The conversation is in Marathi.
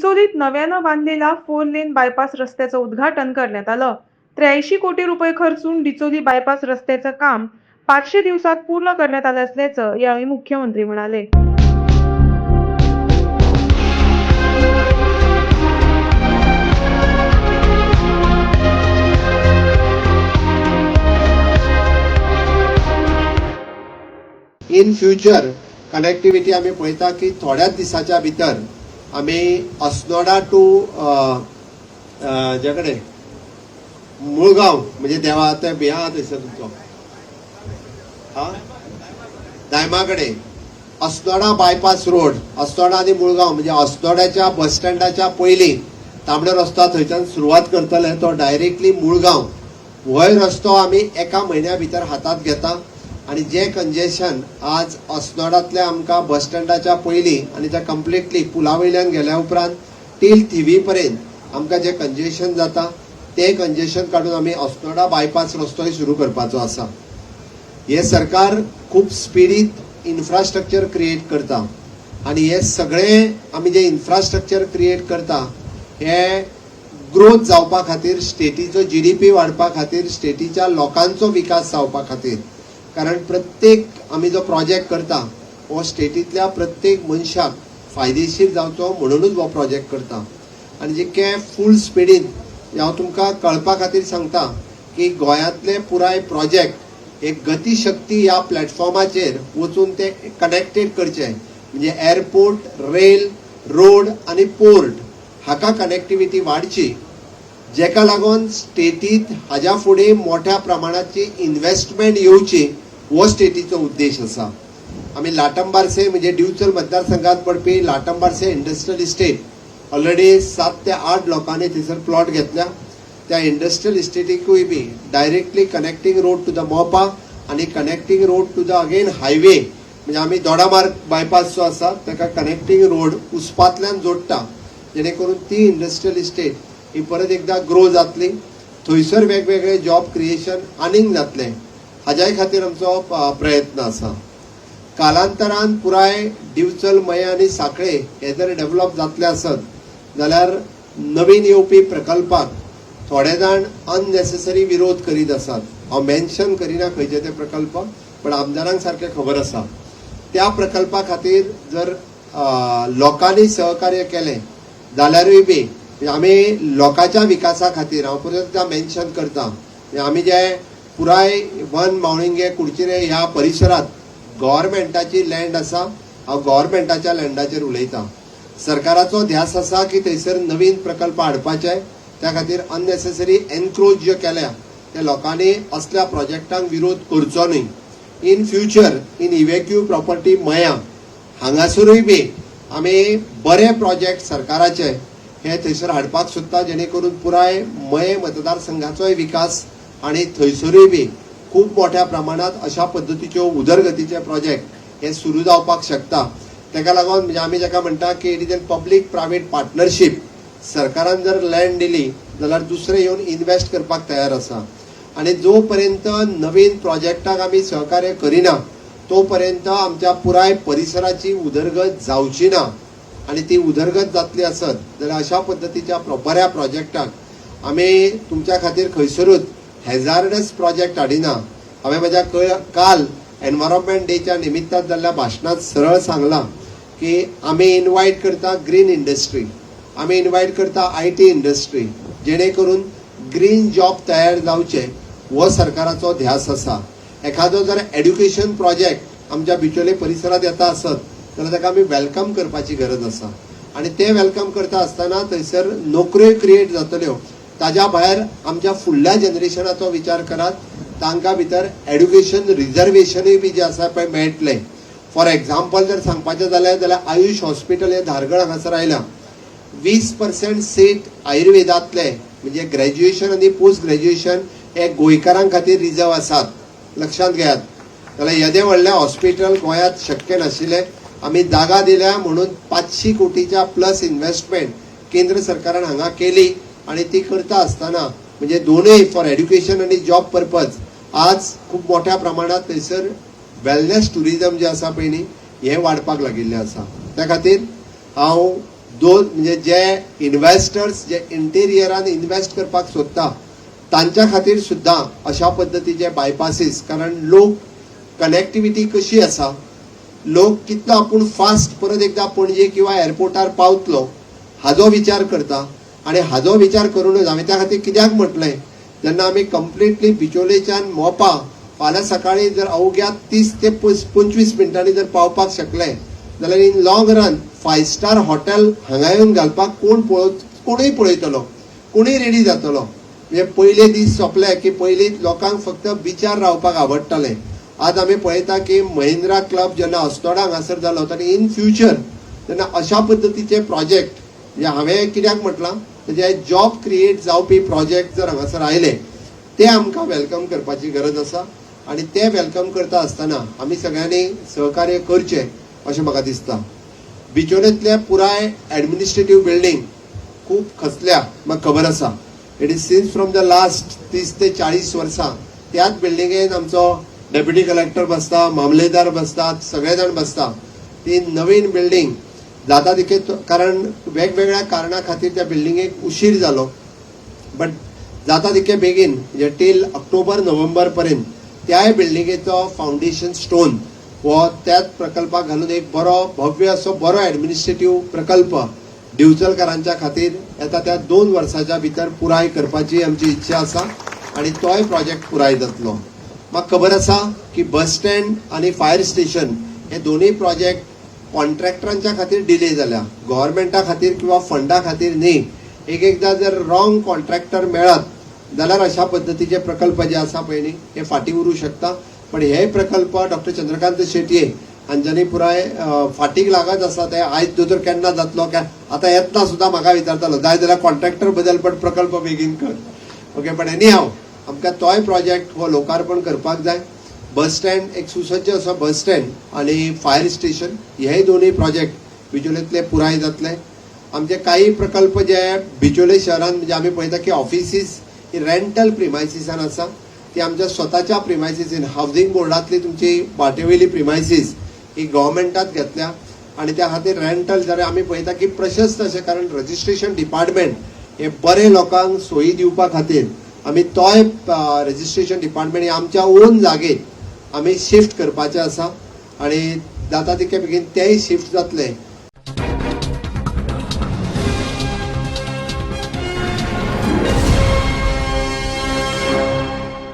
डिचोलीत नव्यानं बांधलेला फोर लेन बायपास रस्त्याचं उद्घाटन करण्यात आलं. त्र्याऐंशी कोटी रुपये खर्चून डिचोली बायपास रस्त्याचं काम पाचशे दिवसात पूर्ण करण्यात आलं असल्याचं यावेळी मुख्यमंत्री म्हणाले. इन फ्युचर कनेक्टिव्हिटी आम्ही पळयता की थोड्याच दिसाच्या भितर आम्ही अस्नोडा टू जे कडेन मुळगांव म्हणजे देवा आता बिहा थंयसर तुमचो. हा? दायमा कडेन अस्नोडा बायपास रोड अस्नोडा आनी मुळगांव म्हणजे अस्नोड्याच्या बस स्टँडाच्या पयलीं तांबडो रस्तो थंयच्यान सुरवात करतले तो डायरेक्टली मुळगांव. वयर रस्तो आमी एका म्हयन्या भितर हातांत घेता. आणि जे कंजेशन आज अस्नोडांतल्या आमकां बस स्टँडाच्या पयलीं आनी त्या कंप्लिटली पुला वयल्यान गेल्या उपरांत टील थिवी पर्यंत आमकां जे कंजेशन जाता ते कंजेशन काडून आमी अस्नोडा बायपास रस्तोय सुरू करपाचो आसा. हे सरकार खूब स्पिडीत इन्फ्रास्ट्रक्चर क्रिएट करता आणि हे सगळे आमी जे इन्फ्रास्ट्रक्चर क्रिएट करता हे ग्रोथ जावपा खातीर स्टेटीचो जी डी पी वाडपा खातीर स्टेटीच्या लोकांचो विकास जावपा खातीर. कारण प्रत्येक आमी जो प्रोजेक्ट करता हो स्टेटींतल्या प्रत्येक मनशाक फायदेशीर जावचो म्हणूनच हो प्रोजेक्ट करता. आनी जितके फूल स्पिडीन हांव तुमकां कळपा खातीर सांगता की गोंयांतले पुराय प्रोजेक्ट एक गतीशक्ती ह्या प्लॅटफॉर्माचेर वचून ते कनेक्टेड करचे. म्हणजे एअरपोर्ट रेल रोड आनी पोर्ट हाका कनेक्टिविटी वाडची जेका लागून स्टेटींत हाज्या फुडें मोठ्या प्रमाणाची इन्व्हेस्टमेंट येवची हो स्टेटीचो उद्देश आसा आमी लाटंबारसे म्हणजे डिवचल मतदारसंघात पडपी लाटंबारसे इंडस्ट्रियल इस्टेट ऑलरेडी सात ते आठ लोकांनी थंयसर प्लॉट घेतल्या. त्या इंडस्ट्रियल इस्टेटीकूय बी directly connecting road to the Mopa आनी connecting road to the again highway म्हणजे आमी दोडामार्ग बायपास जो आसा ताका कनेक्टींग रोड उस्पांतल्यान जोडटा. जेणे करून ती इंडस्ट्रियल इस्टेट ही परत एकदा ग्रो जातली. थंयसर वेगवेगळे जॉब क्रिएशन आनीक जातले हाज्याय खातीर आमचो प्रयत्न आसा कालांतरान पुराय दिवचल मये आनी साखळे हे जर डेव्हलप जातले आसत जाल्यार नवीन येवपी प्रकल्पाक थोडे जाण अननेसेसरी विरोध करीत आसात हांव मेन्शन करिना खंयचे ते प्रकल्प पण आमदारांक सारखे खबर आसा. त्या प्रकल्पा खातीर जर लोकांनी सहकार्य केलें जाल्यारूय बी आम्ही आमी लोकांच्या विकासा खातीर हांव परत मेन्शन करता. आमी जे पुराय वन मावळिंगे कुडचिरे ह्या परिसरात गव्हर्मेंटाची लँड आसा हांव गव्हर्मेंटाच्या लँडाचेर उलयतां. सरकाराचो ध्यास आसा की थंयसर नवीन प्रकल्प हाडपाचे त्या खातीर अननेसेसरी एनक्रोच जे केल्या त्या लोकांनी असल्या प्रोजेक्टांक विरोध करचो न्हय in future in evacuee property मया हांगासरूय बी आमी बरे प्रोजेक्ट सरकाराचे हे थंयसर हाडपाक सोदता जेणे करून पुराय मये मतदारसंघाचोय विकास आणि थंयसरूय बी खूब मोठ्या प्रमाणात अशा पद्दतीच्यो उदरगतीचे प्रोजेक्ट हे सुरू जावपाक शकता. तेका लागून म्हणजे आमी जेका म्हणटा की it is an public private partnership सरकारान जर लँड दिली जाल्यार दुसरे येवन इन्व्हेस्ट करपाक तयार आसा. आणि जो पर्यंत नवीन प्रोजेक्टाक आमी सहकार्य करिना तो पर्यंत आमच्या पुराय परिसराची उदरगत जावची ना. आणि ती उदरगत जातली आसत जाल्यार अशा पद्दतीच्या प्रो- बऱ्या प्रोजेक्टाक आमी तुमच्या खातीर खंयसरूच हेजार्डस प्रोजेक्ट हाडिना. हांवें म्हज्या काल एनवायरमेंट डेच्या निमित्तान जाल्ल्या भाशणांत सरळ सांगलां की आमी इन्वायट करता ग्रीन इंडस्ट्री आमी इन्वायट करता आय टी इंडस्ट्री जेणे करून ग्रीन जॉब तयार जावचे हो सरकाराचो ध्यास आसा एखादो जर एड्युकेशन प्रोजेक्ट आमच्या बिचोले परिसरात येता आसत जाल्यार ताका आमी वेलकम करपाची गरज आसा आनी ते वेलकम करता आसतना थंयसर नोकऱ्यो क्रिएट जातल्यो हो. ताज्या भायर आमच्या फुडल्या जनरेशनाचो विचार करात तांकां भितर एड्युकेशन रिजर्वेशनूय बी जे आसा पळय मेळटले. फॉर एग्जाम्पल जर सांगपाचें जालें जाल्यार आयुश हॉस्पिटल हें धारगळ हांगासर आयलां. वीस पर्सेंट सीट आयुर्वेदांतले म्हणजे ग्रॅज्युएशन आनी पोस्ट ग्रॅज्युएशन हे गोंयकारां खातीर रिजर्व आसात. लक्षांत घेयात. जाल्यार येदें व्हडलें हॉस्पिटल गोंयांत शक्य नाशिल्लें आमी जागा दिल्या म्हणून पांचशी कोटीच्या प्लस इन्व्हेस्टमेंट केंद्र सरकारान हांगा केली. आणि ती करता आसतना म्हणजे दोनूय फॉर एड्युकेशन आनी जॉब पर्पज आज खूब मोठ्या प्रमाणात थंयसर वेलनेस टुरिजम जे आसा पळय न्ही हें वाडपाक लागिल्लें आसा त्या खातीर हांव दोन म्हणजे जे इन्व्हेस्टर्स जे इंटेरियरान इन्व्हेस्ट करपाक सोदता तांच्या खातीर सुद्दां अशा पद्दतीचे बायपासीस कारण लोक कनेक्टिविटी कशी आसा लोक कितलो आपूण फास्ट परत एकदा पणजे किंवा एअरपोर्टार पावतलो हाजो विचार करता. आणि हाजो विचार करूनच हांवें त्या खातीर कित्याक म्हटलें जेन्ना आमी कंप्लिटली बिचोलेच्यान मोपा फाल्यां सकाळीं जर अवघ्या तीस ते पस- पंचवीस मिनटांनी जर पावपाक शकले जाल्यार in long run five star hotel हांगा येवन घालपाक कोण पळय कोणूय पळयतलो कोणूय रेडी जातलो. म्हणजे पयले दीस सोंपले की पयलीं लोकांक फक्त बिचार रावपाक आवडटालें. आज आमी पळयता की महिंद्रा क्लब जेन्ना अस्तोडांक हांगासर जालो तेन्ना इन फ्युचर तेन्ना अशा पद्दतीचे प्रोजेक्ट म्हणजे हांवें कित्याक म्हटलां म्हणजे जॉब क्रिएट जावपी प्रोजेक्ट जर हांगासर आयले ते आमकां वेलकम करपाची गरज आसा आणि ते वेलकम करता आसतना आमी सगळ्यांनी सहकार्य करचें अशें म्हाका दिसता. बिचोलेंतले पुराय एडमिनिस्ट्रेटीव बिल्डींग खूब खचल्या म्हाका खबर आसा it is since from the last तीस ते चाळीस वर्सां त्याच बिल्डिंगेन आमचो डेप्युटी कलेक्टर बसता मामलेदार बसतात सगळे जाण बसता. ती नवीन बिल्डींग जाता तितके कारण वेगवेगळ्या कारणां खातीर त्या बिल्डिंगेक उशीर जालो बट जाता तितके बेगीन म्हणजे टील ऑक्टोबर नोव्हेंबर पर्यंत त्याय बिल्डिंगेचो फावंडेशन स्टोन हो त्याच प्रकल्पाक घालून एक बरो भव्य असो बरो एडमिनिस्ट्रेटीव प्रकल्प दिवचलकारांच्या खातीर येता त्या दोन वर्साच्या भितर पुराय करपाची आमची इच्छा आसा आणि तोय प्रोजेक्ट पुराय जातलो. म्हाका खबर आसा की बस स्टँड आणि फायर स्टेशन हे दोनूय प्रोजेक्ट कॉन्ट्रॅक्टरांच्या खातीर डिले जाल्या गव्हर्मेंटा खातीर किंवा फंडा खातीर न्ही. एक एकदा जर रॉंग कॉन्ट्रॅक्टर मेळत जाल्यार अशा पद्दतीचे प्रकल्प जे आसा पळय न्ही हे फाटीं उरूंक शकता. पण हे प्रकल्प डॉक्टर चंद्रकांत शेटये हांच्यानी पुराय फाटीक लागत आसा ते आयज दोतोर केन्ना जातलो काय आतां येतना सुद्दां म्हाका विचारतालो जाय जाल्यार कॉन्ट्रॅक्टर बदल पण प्रकल्प बेगीन कर. ओके पण एनी हांव आमकां तोय प्रोजेक्ट हो लोकार्पण करपाक जाय. बस स्टँड एक सुसज्ज असो बस स्टँड आणि फायर स्टेशन हेय दोनूय प्रोजेक्ट बिचोलेंतले पुराय जातले. आमचे काही प्रकल्प जे बिचोले शहरांत म्हणजे आम्ही पळयता की ऑफिसीस रेंटल प्रिमायसिसान आसा. ती आमच्या स्वताच्या प्रिमायसिसीन हावजींग बोर्डातली तुमची वाटेवेली प्रिमायसीस ही गव्हर्मेंटात घेतल्या. आणि त्या खातीर रेंटल जाल्यार आमी पळयता की प्रशस्त अशें कारण रजिस्ट्रेशन डिपार्टमेंट हे बरे लोकांक सोयी दिवपा खातीर आमी तोय रजिस्ट्रेशन डिपार्टमेंट आमच्या ओन जागेत आमी शिफ्ट करपाचे आसा आणि जाता तितके बेगीन तेय शिफ्ट जातले.